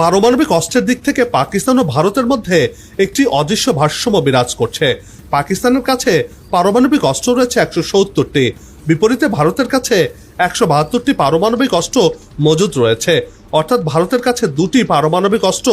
পারমাণবিক অস্ত্রের দিক থেকে পাকিস্তান ও ভারতের মধ্যে একটি অদৃশ্য ভারসাম্য বিরাজ করছে। পাকিস্তানের কাছে পারমাণবিক অস্ত্র রয়েছে একশো সত্তরটি। বিপরীতে ভারতের কাছে একশো বাহাত্তরটি পারমাণবিক অস্ত্র মজুদ রয়েছে। অর্থাৎ ভারতের কাছে দুটি পারমাণবিক অস্ত্র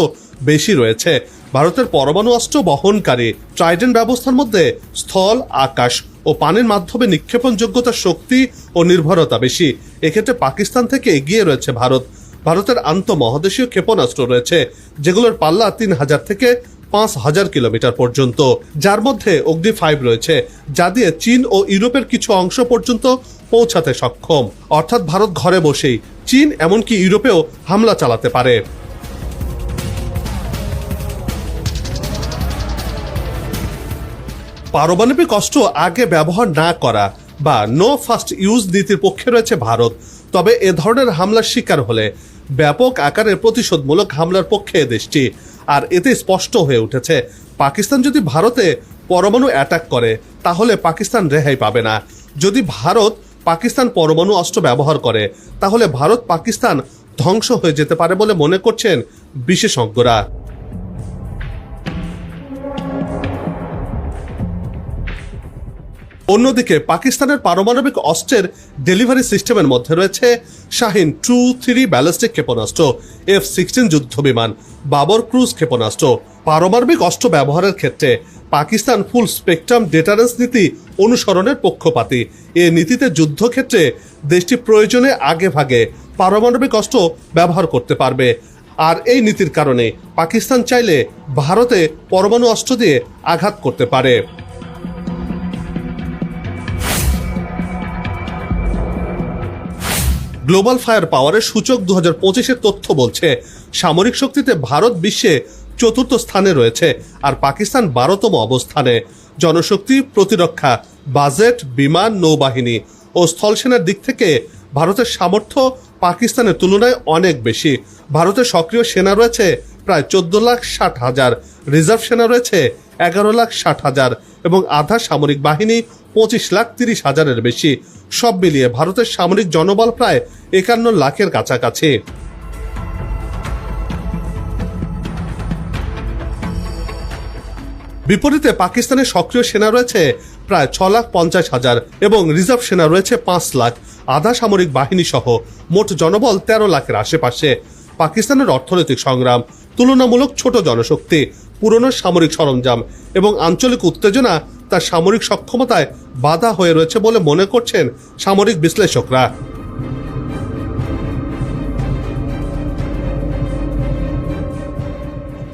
বেশি রয়েছে। ভারতের পরমাণু অস্ত্র বহনকারী ট্রাইডেন ব্যবস্থার মধ্যে স্থল, আকাশ ও পানির মাধ্যমে নিক্ষেপণ যোগ্যতার শক্তি ও নির্ভরতা বেশি। এক্ষেত্রে পাকিস্তান থেকে এগিয়ে রয়েছে ভারত। ভারতের আন্তঃমহাদেশীয় ক্ষেপণাস্ত্র রয়েছে, যেগুলোর পাল্লা তিন হাজার থেকে পাঁচ হাজার কিলোমিটার পর্যন্ত। যার মধ্যে অগ্নি ফাইভ রয়েছে, যা দিয়ে চীন ও ইউরোপের কিছু অংশ পর্যন্ত পৌঁছাতে সক্ষম। অর্থাৎ ভারত ঘরে বসেই। চীন এমনকি ইউরোপেও হামলা চালাতে পারে। পারমাণবিক অস্ত্র আগে ব্যবহার না করা বা নো ফার্স্ট ইউজ নীতির পক্ষে রয়েছে ভারত। তবে এ ধরনের হামলার শিকার হলে ব্যাপক আকারে প্রতিশোধমূলক হামলার পক্ষে দেশটি। আর এতে স্পষ্ট হয়ে উঠেছে, পাকিস্তান যদি ভারতে পরমাণু অ্যাটাক করে, তাহলে পাকিস্তান রেহাই পাবে না। যদি ভারত পাকিস্তান পরমাণু অস্ত্র ব্যবহার করে, তাহলে ভারত পাকিস্তান ধ্বংস হয়ে যেতে পারে বলে মনে করছেন বিশেষজ্ঞরা। অন্যদিকে পাকিস্তানের পারমাণবিক অস্ত্রের ডেলিভারি সিস্টেমের মধ্যে রয়েছে শাহিন টু, থ্রি ব্যালিস্টিক ক্ষেপণাস্ত্র, এফ সিক্সটিন যুদ্ধ বিমান বাবর ক্রুজ ক্ষেপণাস্ত্র। পারমাণবিক অস্ত্র ব্যবহারের ক্ষেত্রে পাকিস্তান ফুল স্পেকট্রাম ডেটারেন্স নীতি অনুসরণের পক্ষপাতী। এ নীতিতে যুদ্ধক্ষেত্রে দেশটি প্রয়োজনে আগে ভাগে পারমাণবিক অস্ত্র ব্যবহার করতে পারবে। আর এই নীতির কারণে পাকিস্তান চাইলে ভারতে পরমাণু অস্ত্র দিয়ে আঘাত করতে পারে। গ্লোবাল ফায়ার পাওয়ারের সূচক দু হাজার পঁচিশের তথ্য বলছে, সামরিক শক্তিতে ভারত বিশ্বে চতুর্থ স্থানে রয়েছে আর পাকিস্তান বারোতম অবস্থানে। জনশক্তি, প্রতিরক্ষা, বাজেট, বিমান, নৌবাহিনী ও স্থলসেনার দিক থেকে ভারতের সামর্থ্য পাকিস্তানের তুলনায় অনেক বেশি। ভারতের সক্রিয় সেনা রয়েছে প্রায় চোদ্দ লাখ ষাট হাজার, রিজার্ভ সেনা রয়েছে এগারো লাখ ষাট হাজার এবং আধা সামরিক বাহিনী পঁচিশ লাখ তিরিশ হাজারের বেশি। সব মিলিয়ে ভারতের সামরিক জনবল প্রায় একান্ন লাখের কাছাকাছি। বিপরীতে পাকিস্তানের সক্রিয় সেনা রয়েছে প্রায় ছ লাখ পঞ্চাশ হাজার এবং রিজার্ভ সেনা রয়েছে পাঁচ লাখ। আধা সামরিক বাহিনী সহ মোট জনবল তেরো লাখের আশেপাশে। পাকিস্তানের অর্থনৈতিক সংগ্রাম, তুলনামূলক ছোট জনশক্তি, পুরনো সামরিক সরঞ্জাম এবং আঞ্চলিক উত্তেজনা তার সামরিক সক্ষমতায় বাধা হয়ে রয়েছে বলে মনে করছেন সামরিক বিশ্লেষকরা।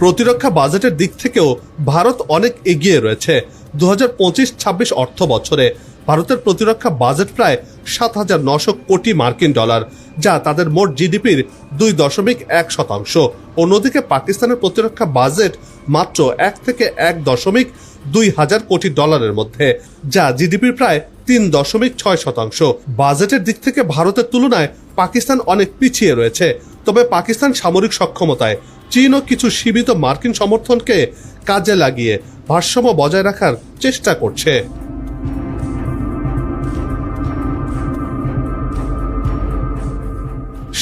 প্রতিরক্ষা বাজেটের দিক থেকেও ভারত অনেক এগিয়ে রয়েছে। দু হাজার পঁচিশ ছাব্বিশ অর্থ বছরে ভারতের প্রতিরক্ষা বাজেট প্রায় সাত হাজার নশো কোটি মার্কিন ডলার, যা তাদের মোট জিডিপির দুই দশমিক এক শতাংশ। অন্যদিকে পাকিস্তানের প্রতিরক্ষা বাজেট মাত্র এক থেকে এক দশমিক দুই হাজার কোটি ডলারের মধ্যে, যা জিডিপির প্রায় তিন দশমিক ছয় শতাংশ। বাজেটের দিক থেকে ভারতের তুলনায় পাকিস্তান অনেক পিছিয়ে রয়েছে। তবে পাকিস্তান সামরিক সক্ষমতায় চীন ও কিছু সীমিত মার্কিন সমর্থনকে কাজে লাগিয়ে ভারসাম্য বজায় রাখার চেষ্টা করছে।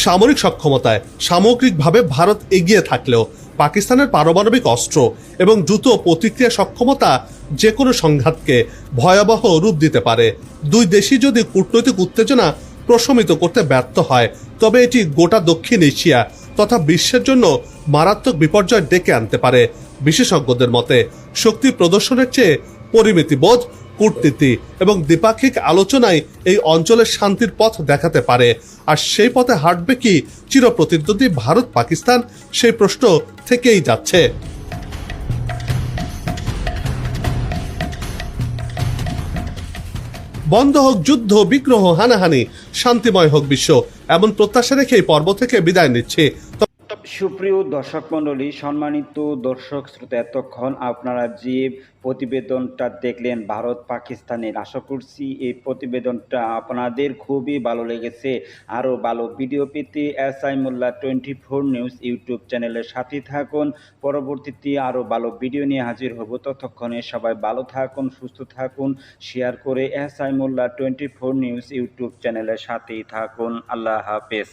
সামরিক সক্ষমতায় সামগ্রিকভাবে ভারত এগিয়ে থাকলেও পাকিস্তানের পারমাণবিক অস্ত্র এবং দ্রুত প্রতিক্রিয়া সক্ষমতা যে কোনো সংঘাতকে ভয়াবহ রূপ দিতে পারে। দুই দেশই যদি কূটনৈতিক উত্তেজনা প্রশমিত করতে ব্যর্থ হয়, তবে এটি গোটা দক্ষিণ এশিয়া তথা বিশ্বের জন্য মারাত্মক বিপর্যয় ডেকে আনতে পারে। বিশেষজ্ঞদের মতে, শক্তি প্রদর্শনের চেয়ে পরিমিতিবোধ কূটনীতি এবং দ্বিপাক্ষিক আলোচনায় এই অঞ্চলের শান্তির পথ দেখাতে পারে। আর সেই পথে হাঁটবে কি চিরপ্রতিদ্বন্দ্বী ভারত পাকিস্তান? সেই প্রশ্ন থেকেই যাচ্ছে। বন্ধ হোক যুদ্ধ, বিগ্রহ, হানাহানি, শান্তিময় হোক বিশ্ব, এমন প্রত্যাশা রেখে পর্ব থেকে বিদায় নিচ্ছে। সুপ্রিয় দর্শক মণ্ডলী, সম্মানিত দর্শক শ্রোতা, এতক্ষণ আপনারা যে প্রতিবেদনটা দেখলেন, ভারত পাকিস্তানের, আশা করছি এই প্রতিবেদনটা আপনাদের খুবই ভালো লেগেছে। আরও ভালো ভিডিও পেতে S I Molla twenty four news YouTube চ্যানেলের সাথে থাকুন। পরবর্তীতে আরও ভালো ভিডিও নিয়ে হাজির হব। ততক্ষণে সবাই ভালো থাকুন, সুস্থ থাকুন, শেয়ার করে S I Molla twenty four news YouTube চ্যানেলের সাথেই থাকুন। আল্লাহ হাফেজ।